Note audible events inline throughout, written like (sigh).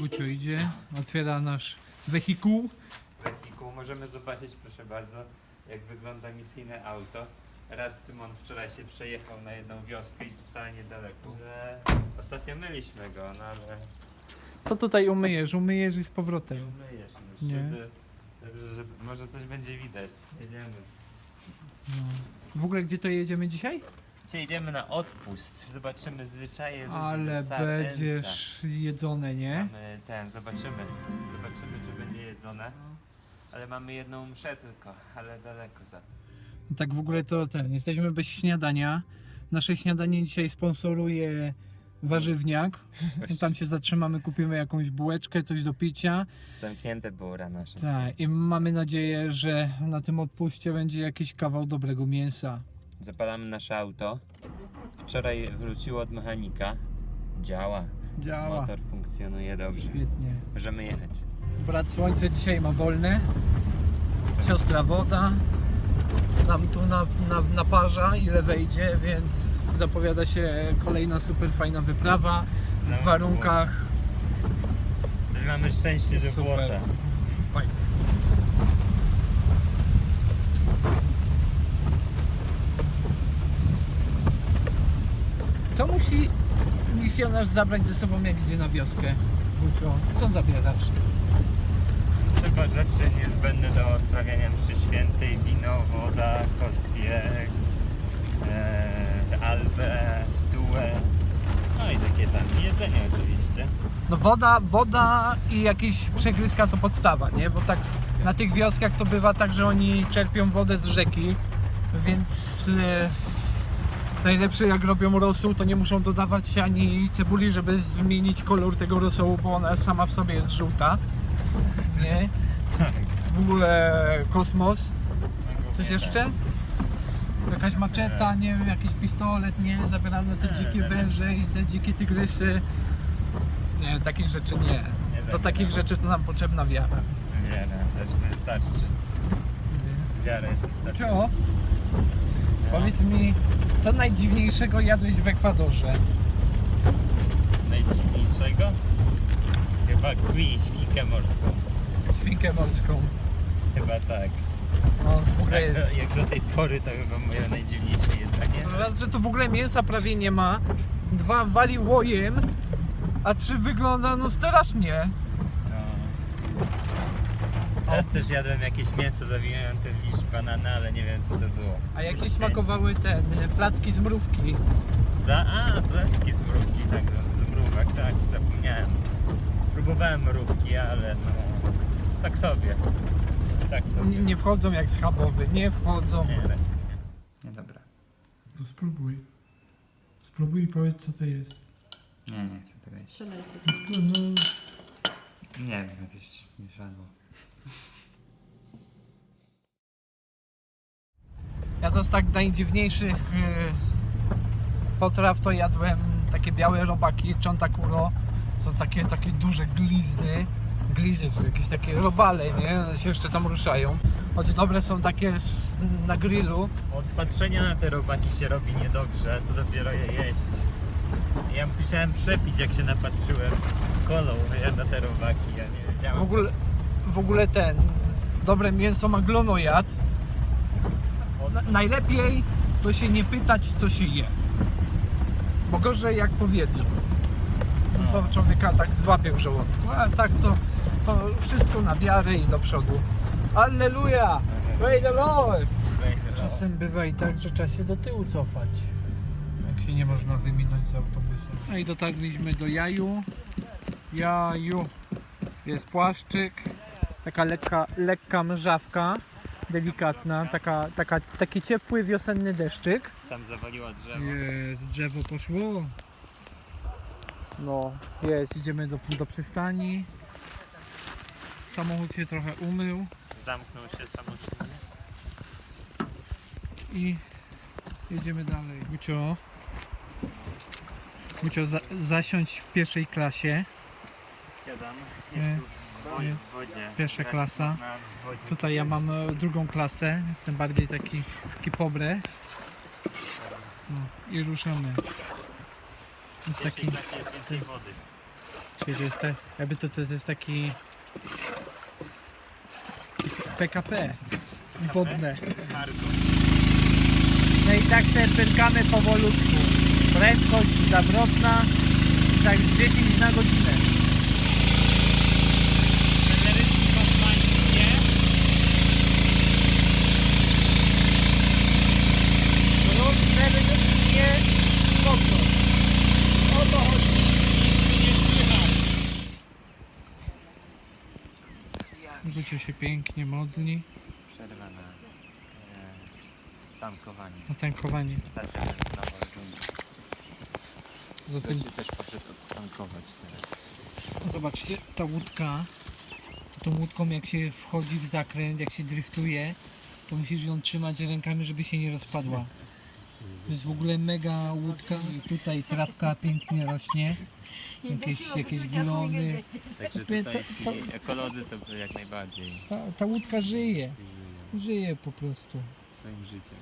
Gucio idzie, otwiera nasz wehikuł. wehikuł możemy zobaczyć, proszę bardzo, jak wygląda misyjne auto. Raz Tymon wczoraj się przejechał na jedną wioskę i to wcale niedaleko. Ostatnio myliśmy go, no ale Co tutaj umyjesz? Umyjesz i z nie powrotem. umyjesz. No, Nie. Żeby, żeby, żeby, może coś będzie widać. Jedziemy. No. W ogóle gdzie to jedziemy dzisiaj? Dzisiaj idziemy na odpust. Zobaczymy zwyczaje ludzi Ale Sardensa. będziesz jedzone, nie? Mamy ten, zobaczymy. Zobaczymy, czy będzie jedzone. Ale mamy jedną mszę tylko, ale daleko za tym. Tak w ogóle to ten, jesteśmy bez śniadania. Nasze śniadanie dzisiaj sponsoruje warzywniak. Tam się zatrzymamy, kupimy jakąś bułeczkę, coś do picia. Zamknięte było rano. Tak, i mamy nadzieję, że na tym odpuście będzie jakiś kawał dobrego mięsa. Zapalamy nasze auto. Wczoraj wróciło od mechanika. Działa. Działa. Motor funkcjonuje dobrze. Świetnie. Możemy jechać. Brat Słońce dzisiaj ma wolne. Siostra woda. Nam tu na, na, naparza ile wejdzie, więc zapowiada się kolejna super fajna wyprawa w warunkach Coś mamy szczęście do Super. błota. Fajnie. Co musi misjonarz zabrać ze sobą jak idzie na wioskę? Gucio, co zabierasz? Trzeba rzeczy niezbędne do odprawiania mszy świętej. Wino, woda, hostie, e, albę, stułę. No i takie tam jedzenie oczywiście. No woda, woda i jakieś przegryzka to podstawa, nie? Bo tak na tych wioskach to bywa tak, że oni czerpią wodę z rzeki, więc e, najlepsze jak robią rosół, to nie muszą dodawać ani cebuli, żeby zmienić kolor tego rosołu, bo ona sama w sobie jest żółta. Nie? W ogóle kosmos. Coś jeszcze? Jakaś maczeta, nie wiem, jakiś pistolet, nie? Zabierane te dzikie węże i te dzikie tygrysy. Nie, takich rzeczy nie. Do takich rzeczy to nam potrzebna wiara. Wiara też wystarczy. Wiara jest wystarczająca. Cio, powiedz mi, co najdziwniejszego jadłeś w Ekwadorze? Najdziwniejszego? Chyba kwi, świnkę morską. Świnkę morską. Chyba tak. No, w ogóle Jak jest. do, jak do tej pory to chyba moje najdziwniejsze jedzenie. Raz, że to w ogóle mięsa prawie nie ma. Dwa, wali łojem. A trzy, wygląda no strasznie. No. Teraz też jadłem jakieś mięso zawinięte w liść banana, ale nie wiem co to było. A jak ci Może smakowały te placki z mrówki? Za, a, placki z mrówki, tak, z- z mrówek, tak, zapomniałem. Próbowałem mrówki, ale no, tak sobie. Tak sobie. Nie, nie wchodzą jak schabowy, nie wchodzą. Nie, raczej nie. Nie, dobra. To spróbuj. Spróbuj i powiedz co to jest. Nie, nie chcę tego jeść. Strzelajcie. No, Nie wiem, jakieś mieszadło. Ja to z tak najdziwniejszych e, potraw to jadłem takie białe robaki, czontakuro. Są takie, takie duże glizdy. Glizdy, to jakieś takie robale, nie? One się jeszcze tam ruszają. Choć dobre są takie s- na grillu. Od patrzenia na te robaki się robi niedobrze, co dopiero je jeść. Ja musiałem przepić, jak się napatrzyłem kolą na te robaki, ja nie wiedziałem. W ogóle, w ogóle ten, dobre mięso ma glonojad. Na, najlepiej to się nie pytać, co się je. Bo gorzej jak powiedzą. To człowieka tak złapie w żołądku. A tak to, to wszystko na wiarę i do przodu. Alleluja! Praise the Lord! Czasem bywa i tak, że trzeba się do tyłu cofać. Jak się nie można wyminąć z autobusu. No i dotarliśmy do Jaju. Jaju. Jest płaszczyk. Taka lekka, lekka mrzawka. Delikatna. Taka, taka, taki ciepły wiosenny deszczyk. Tam zawaliło drzewo. Jest, drzewo poszło. No, jest, idziemy do, do przystani. Samochód się trochę umył Zamknął się samochód. i jedziemy dalej. Gucio, Gucio za, zasiądź w pierwszej klasie. Siadam. Jest tu Pierwsza Tak, klasa. Tutaj ja mam e, drugą klasę, jestem bardziej taki, taki pobre. No, I ruszamy. Jest taki, jest więcej wody. To jest, ta, jakby to, to, to jest taki PKP wodne. Cargo. No i tak sobie pękamy powolutku. Prędkość zawrotna, tak z 10 na godzinę. Rozszerzy nie mocno. O to chodzi. Gucio się pięknie modli Przerwa na e, tankowanie. na tankowanie. Stacja benzynowa w dżungli. Zatem też poszedł tankować teraz. zobaczcie, ta łódka, tą łódką jak się wchodzi w zakręt, jak się driftuje, to musisz ją trzymać rękami, żeby się nie rozpadła. To jest w ogóle mega łódka i tutaj trawka pięknie rośnie. Jakieś, jakieś glony. Także tutaj ci ekolodzy to jak najbardziej Ta, ta łódka żyje, żyją żyje po prostu. swoim życiem.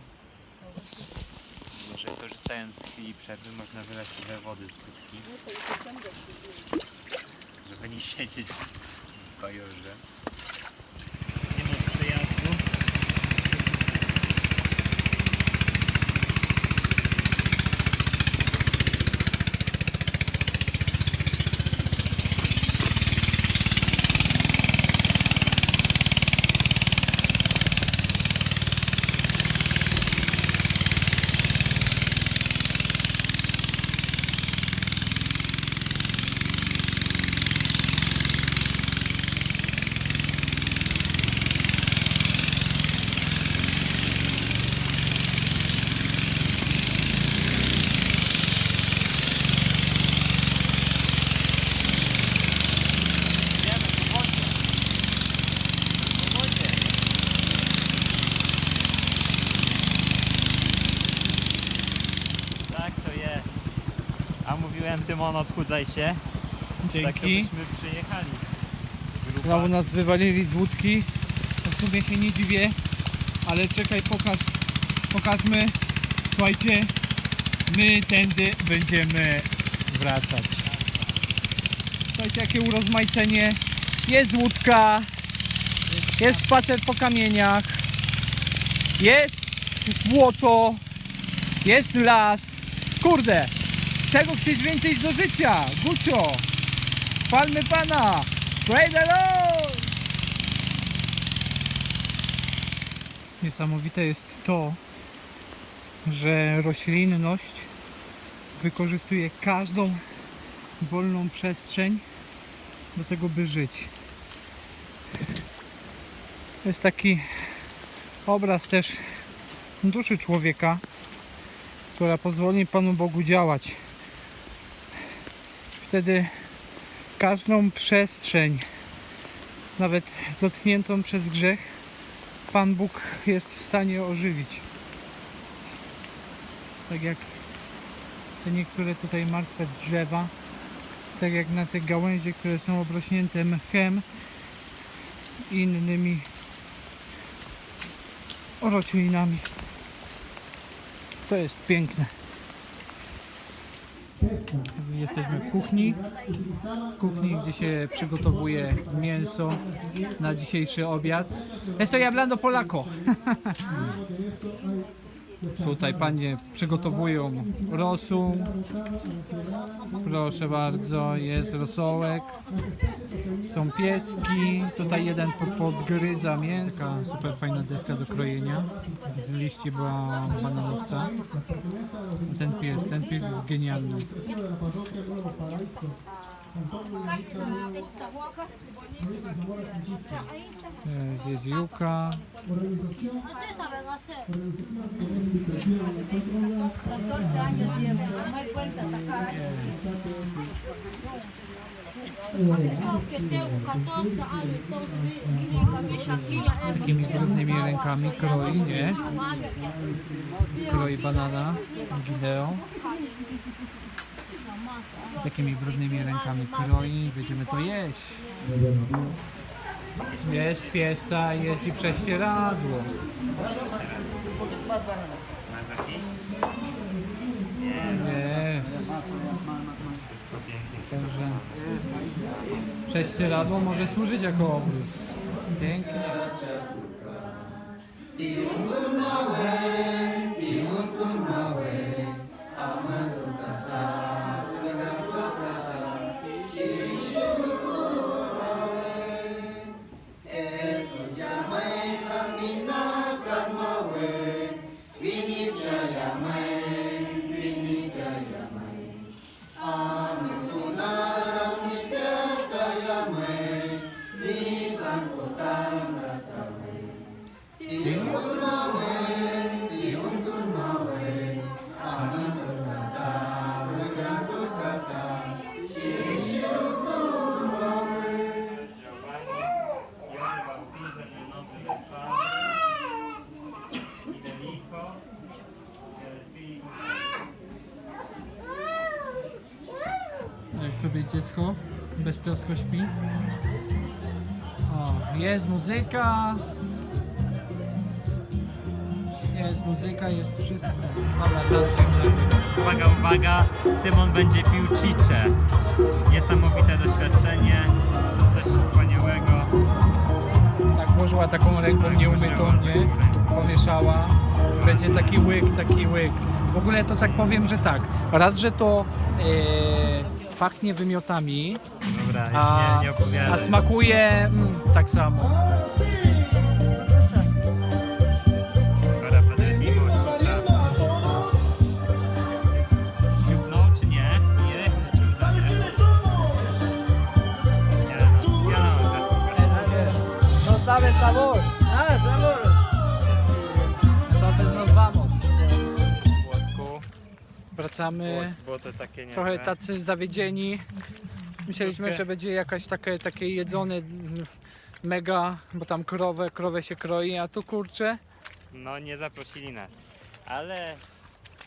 Może korzystając z chwili przerwy można wylać trochę wody z kubki. Żeby nie siedzieć w bajorze. Nie ma przejazdu. Wiemy, w wodzie. W wodzie. Tak to jest. Mówiłem Tymon, odchudzaj się. Tak to Dzięki. byśmy przyjechali. Grupa. Znowu nas wywalili z łódki. To w sumie się nie dziwię, ale czekaj, pokaż, pokażmy. Słuchajcie, my tędy będziemy wracać. Słuchajcie, jakie urozmaicenie. Jest łódka, jest spacer po kamieniach, jest błoto, jest las. Kurde, czego chcesz więcej do życia? Gucio, palmy pana! Praise the Lord! Niesamowite jest to, że roślinność wykorzystuje każdą wolną przestrzeń do tego, by żyć. To jest taki obraz też duszy człowieka, która pozwoli Panu Bogu działać. Wtedy każdą przestrzeń, nawet dotkniętą przez grzech, Pan Bóg jest w stanie ożywić. Tak jak te niektóre tutaj martwe drzewa, tak jak na te gałęzie, które są obrośnięte mchem i innymi roślinami. To jest piękne. Jesteśmy w kuchni. Kuchni, gdzie się przygotowuje mięso na dzisiejszy obiad. Estoy hablando polaco. (laughs) Tutaj panie przygotowują rosół. Proszę bardzo, jest rosołek. Są pieski. Tutaj jeden pod- podgryza mięso. Super fajna deska do krojenia. W liście była bananowca. Ten pies, ten pies jest genialny. Здесь юка. Takimi brudnymi rękami kroi, nie? Kroi banana, wideo. Takimi brudnymi rękami kroi. Będziemy to jeść. Jest fiesta, jest i prześcieradło. Jest. Także prześcieradło może służyć jako obrus. Pięknie. Działanie, sobie dziecko beztrosko śpi. O, jest muzyka. Jest muzyka, jest wszystko. Dobra. Uwaga, uwaga, Tymon będzie pił cicze. Niesamowite doświadczenie, coś wspaniałego. Tak włożyła taką ręką nieumytą, nie? Pomieszała. Będzie taki łyk, taki łyk. W ogóle to tak powiem, że tak. Raz, że to e, pachnie wymiotami, Dobra, już a, nie, nie a opowiadaj. smakuje mm, tak samo. Wracamy. było to takie nie Trochę tacy zawiedzieni. Myśleliśmy, że będzie jakaś takie, takie jedzone mega, bo tam krowę, krowę się kroi, a tu kurczę. No nie zaprosili nas. Ale,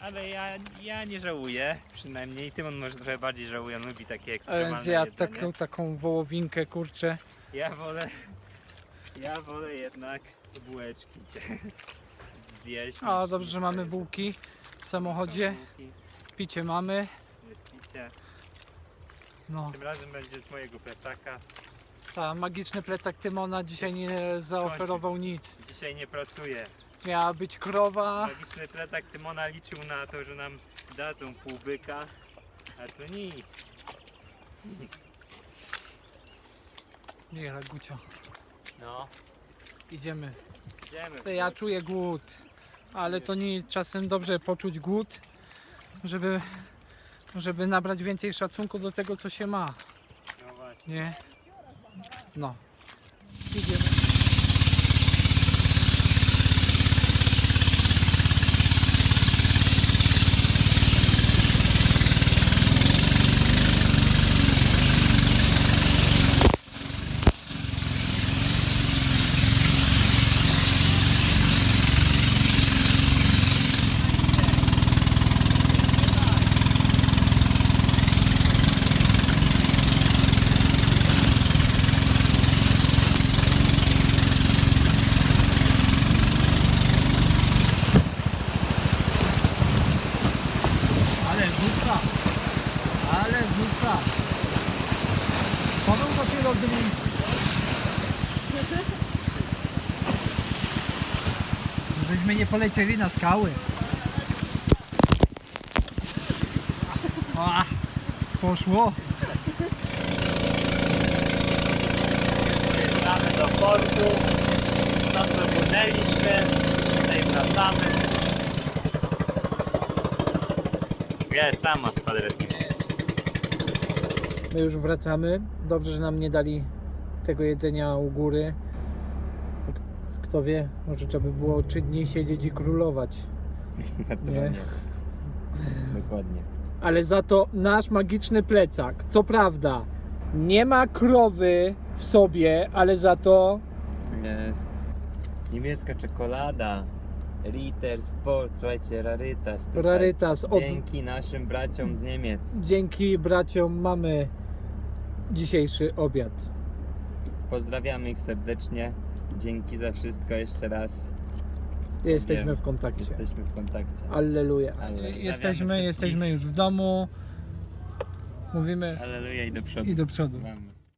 ale ja, ja nie żałuję, przynajmniej Tymon może trochę bardziej żałuje, on lubi takie ekstremalne Zjadł jedzenie. taką, taką wołowinkę, kurczę. Ja wolę, ja wolę jednak bułeczki (laughs) zjeść. Niż- dobrze, że mamy bułki w samochodzie. Bułki, Picie mamy. wypicie. No, Tym razem będzie z mojego plecaka. ta magiczny plecak Tymona dzisiaj nie zaoferował nic. Dzisiaj nie pracuję. Miała być krowa. Magiczny plecak Tymona liczył na to, że nam dadzą pół byka, a to nic. Nie, Ragucio. No, Idziemy. idziemy. To ja czuję głód, ale to nie jest czasem dobrze poczuć głód, żeby, żeby nabrać więcej szacunku do tego, co się ma, No właśnie. nie? No. Idziemy. Ale rzuca! Ale rzuca! Paweł dopiero gdy Żeśmy nie polecieli na skały. A, poszło. Wracamy do portu, tam wypłynęliśmy, tutaj wracamy. Wiesz, sama z. My już wracamy. Dobrze, że nam nie dali tego jedzenia u góry. Kto wie, może trzeba by było trzy dni siedzieć i królować. (laughs) Nie. Dokładnie. Ale za to nasz magiczny plecak. Co prawda, nie ma krowy w sobie, ale za to Jest niemiecka czekolada. Ritter Sport, słuchajcie, rarytas. tutaj. rarytas. Od, Dzięki naszym braciom z Niemiec. dzięki braciom mamy dzisiejszy obiad. Pozdrawiamy ich serdecznie. Dzięki za wszystko jeszcze raz. Jesteśmy w kontakcie. Jesteśmy w kontakcie. Alleluja. Alleluja. Jesteśmy, jesteśmy już w domu. mówimy Aleluja i do przodu. i do przodu. Vamos.